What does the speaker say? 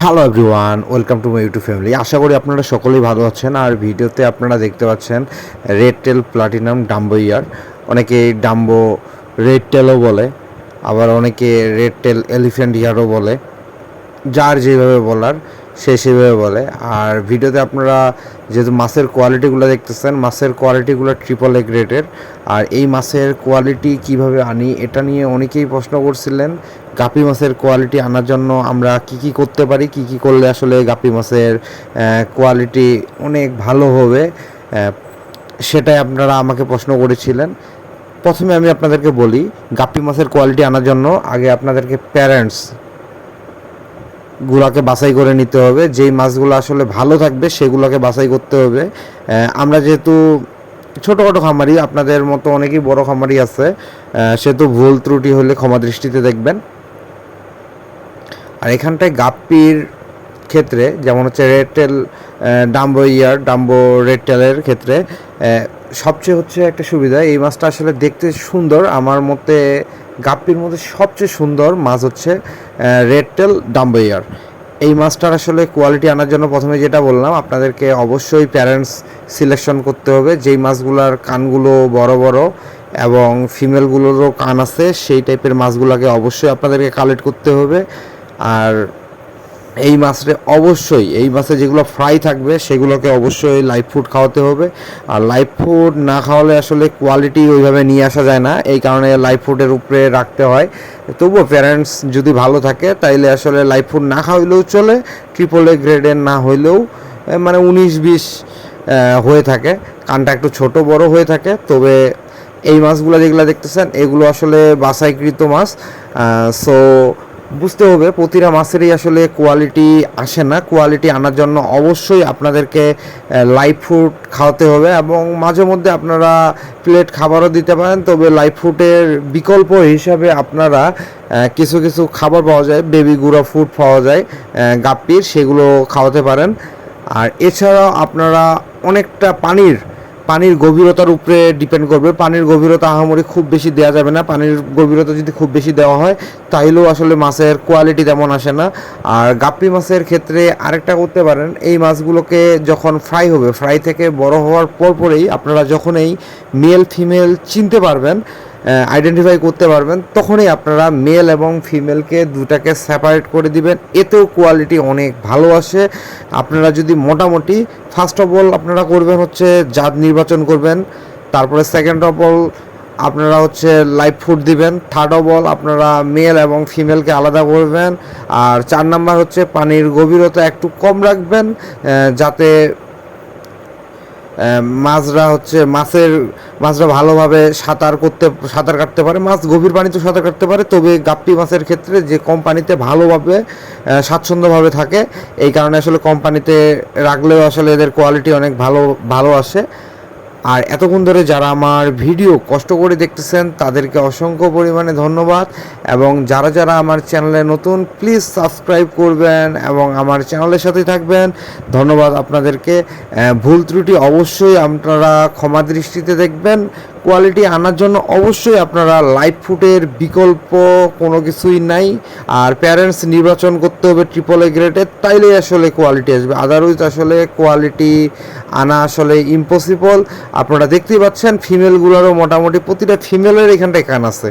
Hello everyone welcome to my YouTube family আশা করি আপনারা সকলেই ভালো আছেন। আর ভিডিওতে আপনারা দেখতে পাচ্ছেন red tail platinum dumbo ear অনেকে ডাম্বো রেড টেলও বলে, আবার অনেকে রেড টেল এলিফ্যান্ট ইয়ারও বলে। যার যেভাবে বলার সে সেভাবে বলে। আর ভিডিওতে আপনারা যেহেতু মাছের কোয়ালিটিগুলো দেখতেছেন, মাছের কোয়ালিটিগুলো ট্রিপল এ গ্রেডের আর এই মাছের কোয়ালিটি কীভাবে আনি, এটা নিয়ে অনেকেই প্রশ্ন করছিলেন, গাপি মাছের কোয়ালিটি আনার জন্য আমরা কি কি করতে পারি, কি কি করলে আসলে গাপি মাছের কোয়ালিটি অনেক ভালো হবে সেটাই আপনারা আমাকে প্রশ্ন করেছিলেন। প্রথমে আমি আপনাদেরকে বলি গাপ্পি মাছের কোয়ালিটি আনার জন্য আগে আপনাদেরকে প্যারেন্টস গুলাকে বাছাই করে নিতে হবে। যেই মাছগুলো আসলে ভালো থাকবে, সেগুলোকে বাছাই করতে হবে। আমরা যেহেতু ছোটোখাটো খামারি, আপনাদের মতো অনেকেই বড় খামারি আছে সেহেতু ভুল ত্রুটি হলে ক্ষমা দৃষ্টিতে দেখবেন। আর এখানটায় গাপ্পির ক্ষেত্রে, যেমন হচ্ছে red tail dumbo ear, dumbo red টেলের ক্ষেত্রে সবচেয়ে হচ্ছে একটা সুবিধা, এই মাছটা আসলে দেখতে সুন্দর। আমার মতে গাপ্পির মধ্যে সবচেয়ে সুন্দর মাছ হচ্ছে রেড টেল ডাম্বো এই মাছটার আসলে কোয়ালিটি আনার জন্য প্রথমে যেটা বললাম, আপনাদেরকে অবশ্যই প্যারেন্টস সিলেকশন করতে হবে। যেই মাছগুলোর কানগুলো বড় বড় এবং ফিমেলগুলোরও কান আছে, সেই টাইপের মাছগুলোকে অবশ্যই আপনাদেরকে কালেক্ট করতে হবে। আর এই মাছরে অবশ্যই, এই মাছে যেগুলো ফ্রাই থাকবে, সেগুলোকে অবশ্যই লাইভ ফুড খাওয়াতে হবে। আর লাইভ ফুড না খাওয়ালে আসলে কোয়ালিটি ওইভাবে নিয়ে আসা যায় না। এই কারণে লাইভ ফুডের উপরে রাখতে হয়। তবুও প্যারেন্টস যদি ভালো থাকে, তাইলে আসলে লাইভ ফুড না খাওয়াইলেও চলে ট্রিপল এ গ্রেডের না হইলেও মানে উনিশ বিশ হয়ে থাকে। কানটা একটু ছোট বড় হয়ে থাকে। তবে এই মাছগুলো যেগুলো দেখতেছেন, এগুলো আসলে বাসাইকৃত মাছ। সো বুঝতে হবে, প্রতিটা মাছেরই আসলে কোয়ালিটি আসে না। কোয়ালিটি আনার জন্য অবশ্যই আপনাদেরকে লাইভ ফুড খাওয়াতে হবে এবং মাঝে মধ্যে আপনারা প্লেট খাবারও দিতে পারেন। তবে লাইভ ফুডের বিকল্প হিসাবে আপনারা কিছু কিছু খাবার পাওয়া যায়। বেবি গুঁড়া ফুড পাওয়া যায় গাপ্পির, সেগুলো খাওয়াতে পারেন। আর এছাড়াও আপনারা অনেকটা পানির পানির গভীরতার উপরে ডিপেন্ড করবে। পানির গভীরতা আহামরি খুব বেশি দেওয়া যাবে না। পানির গভীরতা যদি খুব বেশি দেওয়া হয় তাহলেও আসলে মাছের কোয়ালিটি তেমন আসে না। আর গাপ্পি মাছের ক্ষেত্রে আরেকটা করতে পারেন, এই মাছগুলোকে যখন ফ্রাই হবে ফ্রাই থেকে বড় হওয়ার পরপরেই আপনারা যখন এই মেল ফিমেল চিনতে পারবেন আইডেন্টিফাই করতে পারবেন, তখনই আপনারা মেল এবং ফিমেলকে দুটাকে সেপারেট করে দিবেন। এতেও কোয়ালিটি অনেক ভালো আসে। আপনারা যদি মোটামুটি ফার্স্ট অফ অল আপনারা করবেন হচ্ছে জাত নির্বাচন করবেন, তারপরে সেকেন্ড অফ অল আপনারা হচ্ছে লাইভ ফুড দিবেন থার্ড অফ অল আপনারা মেল এবং ফিমেলকে আলাদা করবেন, আর চার নাম্বার হচ্ছে পানির গভীরতা একটু কম রাখবেন যাতে মাছরা হচ্ছে মাছের, মাছরা ভালোভাবে সাঁতার করতে, সাঁতার কাটতে পারে। মাছ গভীর পানিতে সাঁতার কাটতে পারে, তবে গাপ্পি মাছের ক্ষেত্রে যে কম পানিতে ভালোভাবে স্বাচ্ছন্দ্যভাবে থাকে, এই কারণে আসলে কম পানিতে রাখলেও আসলে এদের কোয়ালিটি অনেক ভালো ভালো আসে। আর এতক্ষণ ধরে যারা আমার ভিডিও কষ্ট করে দেখতেছেন, তাদেরকে অসংখ্য পরিমাণে ধন্যবাদ। এবং যারা যারা আমার চ্যানেলে নতুন প্লিজ সাবস্ক্রাইব করবেন এবং আমার চ্যানেলের সাথে থাকবেন। ধন্যবাদ আপনাদেরকে। ভুল ত্রুটি অবশ্যই আপনারা ক্ষমা দৃষ্টিতে দেখবেন। কোয়ালিটি আনার জন্য অবশ্যই আপনারা লাইভ ফুটের বিকল্প কোনো কিছুই নাই। আর প্যারেন্টস নির্বাচন করতে হবে ট্রিপল এ গ্রেডের তাইলেই আসলে কোয়ালিটি আসবে। আদারওয়াইজ আসলে কোয়ালিটি আনা আসলে ইম্পসিবল আপনারা দেখতেই পাচ্ছেন ফিমেলগুলোরও মোটামুটি প্রতিটা ফিমেলের এখানটায় কান আছে।